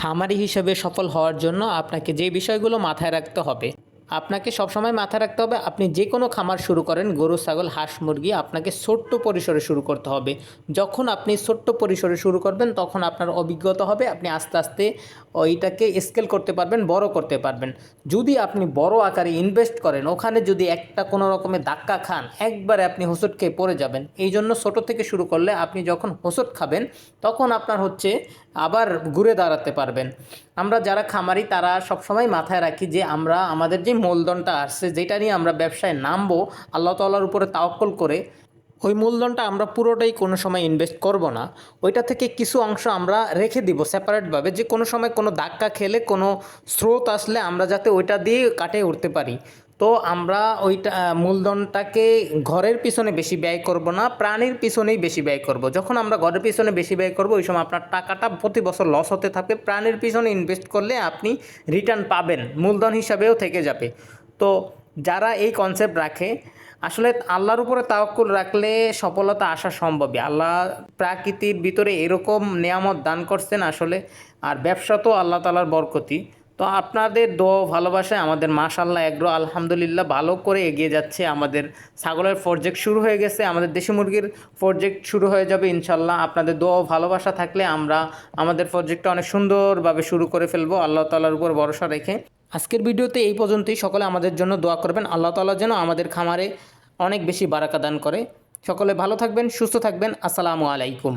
খামারি হিসেবে সফল হওয়ার জন্য আপনাকে যে বিষয়গুলো মাথায় রাখতে হবে, আপনাকে সবসময় মাথায় রাখতে হবে আপনি যে কোনো খামার শুরু করেন, গরু, ছাগল, হাঁস, মুরগি আপনাকে ছোট্ট পরিসরে শুরু করতে হবে। যখন আপনি ছোট্ট পরিসরে শুরু করবেন, তখন আপনার অভিজ্ঞতা হবে, আপনি আস্তে আস্তে ওইটাকে স্কেল করতে পারবেন, বড় করতে পারবেন। যদি আপনি বড় আকারে ইনভেস্ট করেন, ওখানে যদি একটা কোনো রকমের ধাক্কা খান, একবারে আপনি হোঁচট খেয়ে পড়ে যাবেন। এই জন্য ছোটো থেকে শুরু করলে আপনি যখন হোঁচট খাবেন, তখন আপনার হচ্ছে আবার ঘুরে দাঁড়াতে পারবেন। আমরা যারা খামারি, তারা সবসময় মাথায় রাখি যে আমরা, আমাদের যে মূলধনটা আসছে, যেটা নিয়ে আমরা ব্যবসায় নামবো, আল্লাহ তাল্লার উপরে তাওক্কল করে, ওই মূলধনটা আমরা পুরোটাই কোনো সময় ইনভেস্ট করব না। ওইটা থেকে কিছু অংশ আমরা রেখে দিব সেপারেটভাবে যে কোনো সময় কোনো ধাক্কা খেলে কোনো স্রোত আসলে আমরা যাতে ওইটা দিয়ে কাটিয়ে উঠতে পারি। তো আমরা ওইটা মূলধনটাকে ঘরের পিছনে বেশি ব্যয় করব না, প্রাণীর পিছনেই বেশি ব্যয় করব। যখন আমরা ঘরের পিছনে বেশি ব্যয় করব, ওই সময় আপনার টাকাটা প্রতি বছর লস হতে থাকবে। প্রাণীর পিছনে ইনভেস্ট করলে আপনি রিটার্ন পাবেন, মূলধন হিসাবেও থেকে যাবে। তো যারা এই কনসেপ্ট রাখে, আসলে আল্লাহর উপরে তাওয়াক্কুল রাখলে সফলতা আসা সম্ভবই। আল্লাহ প্রাকৃতির ভিতরে এরকম নিয়ামত দান করছেন আসলে, আর ব্যবসা তো আল্লাহ তালার বরকতি তো আপনাদের দো ভালোবাসায় আমাদের মাশাল্লাহ এগ্রো আলহামদুলিল্লাহ ভালো করে এগিয়ে যাচ্ছে। আমাদের ছাগলের প্রজেক্ট শুরু হয়ে গেছে, আমাদের দেশি মুরগির প্রজেক্ট শুরু হয়ে যাবে ইনশাল্লাহ আপনাদের দো ভালোবাসা থাকলে আমরা আমাদের প্রজেক্টটা অনেক সুন্দরভাবে শুরু করে ফেলব। আল্লাহ তালার উপর ভরসা রেখে আজকের ভিডিওতে এই পর্যন্তই। সকলে আমাদের জন্য দোয়া করবেন। আল্লাহ তালা যেন আমাদের খামারে অনেক বেশি বারাকা দান করে। সকলে ভালো থাকবেন, সুস্থ থাকবেন। আসসালামু আলাইকুম।